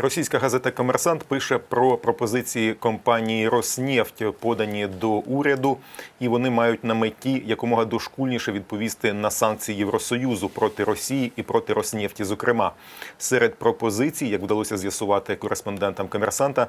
Російська газета Комерсант пише про пропозиції компанії Роснефть, подані до уряду, і вони мають на меті якомога дошкульніше відповісти на санкції Євросоюзу проти Росії і проти Роснефті. Зокрема, серед пропозицій, як вдалося з'ясувати кореспондентам Комерсанта,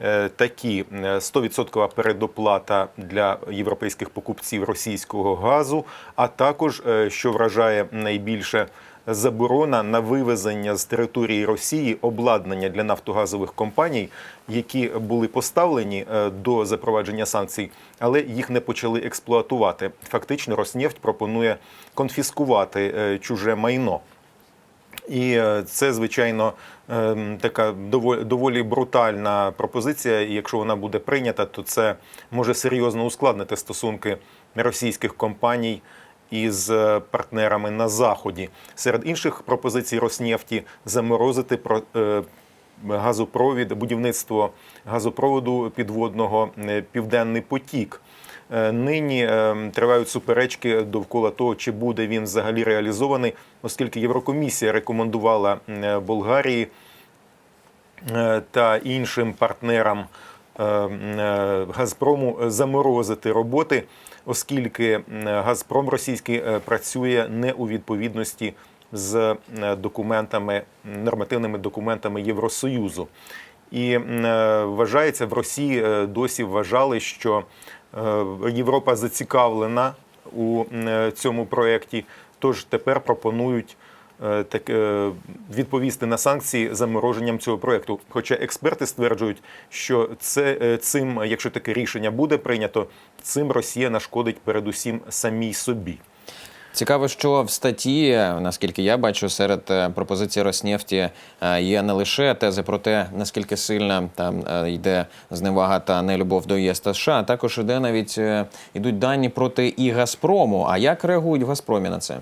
е, такі е, 100% передоплата для європейських покупців російського газу, а також е, що вражає найбільше заборона на вивезення з території Росії обладнання для нафтогазових компаній, які були поставлені е, до запровадження санкцій, але їх не почали експлуатувати. Фактично, Роснефть пропонує конфіскувати е, чуже майно. І е, це, звичайно, ем, така доволі, доволі брутальна пропозиція. І якщо вона буде прийнята, то це може серйозно ускладнити стосунки російських компаній із е, партнерами на заході. Серед інших пропозицій Роснефті заморозити е, Газопровід, будівництво газопроводу підводного е, Південний потік. Нині тривають суперечки довкола того, чи буде він взагалі реалізований, оскільки Єврокомісія рекомендувала Болгарії та іншим партнерам Газпрому заморозити роботи, оскільки е, Газпром російський е, працює не у відповідності з е, документами, нормативними документами Євросоюзу. І е, вважається, в Росії е, досі вважали, що е, Європа зацікавлена у е, цьому проєкті, тож тепер пропонують е, так, е, відповісти на санкції замороженням цього проєкту. Хоча експерти стверджують, що це е, цим, якщо таке рішення буде прийнято, цим Росія нашкодить передусім самій собі. Цікаво, що в статті, наскільки я бачу, серед е, пропозицій Роснефті е, є не лише тези про те, наскільки сильна там е, йде зневага та нелюбов до ЄС та США, а також іде навіть е, ідуть дані проти і Газпрому. А як реагують в Газпромі на це?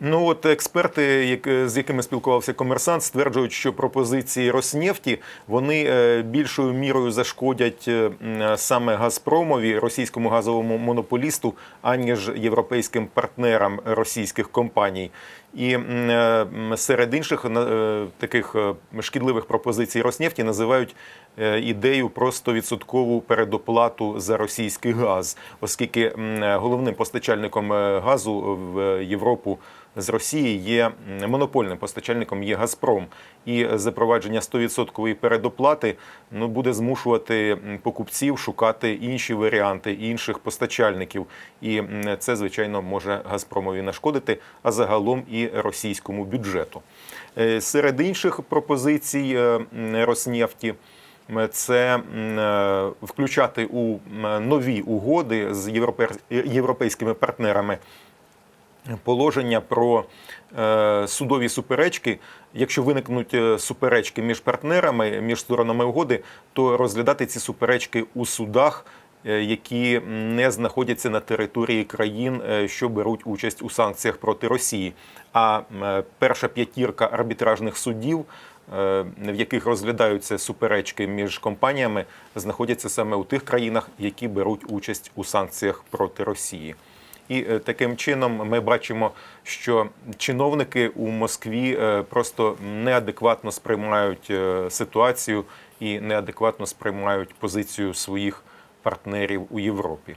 Ну от експерти, як- з якими спілкувався комерсант, стверджують, що пропозиції Роснефті вони е, більшою мірою зашкодять е, саме Газпромові, російському газовому монополісту, аніж європейським партнерам російських компаній. І е, серед інших е, таких е, шкідливих пропозицій Роснефті називають е, ідею про 100% передоплату за російський газ, оскільки е, головним постачальником е, газу в Європу з Росії є монопольним постачальником є Газпром, і запровадження 100% передоплати ну буде змушувати покупців шукати інші варіанти інших постачальників, і це звичайно може Газпромові нашкодити, а загалом і російському бюджету. Е, Серед інших пропозицій е, Роснефті це е, включати у нові угоди з європейськими партнерами положення про е, судові суперечки. Якщо виникнуть е, суперечки між партнерами, між сторонами угоди, то розглядати ці суперечки у судах, які не знаходяться на території країн, що беруть участь у санкціях проти Росії. А перша п'ятірка арбітражних судів. Е, В яких розглядаються суперечки між компаніями, знаходяться саме у тих країнах, які беруть участь у санкціях проти Росії. І е, таким чином ми бачимо, що чиновники у Москві е, просто неадекватно сприймають ситуацію і неадекватно сприймають позицію своїх партнерів у Європі.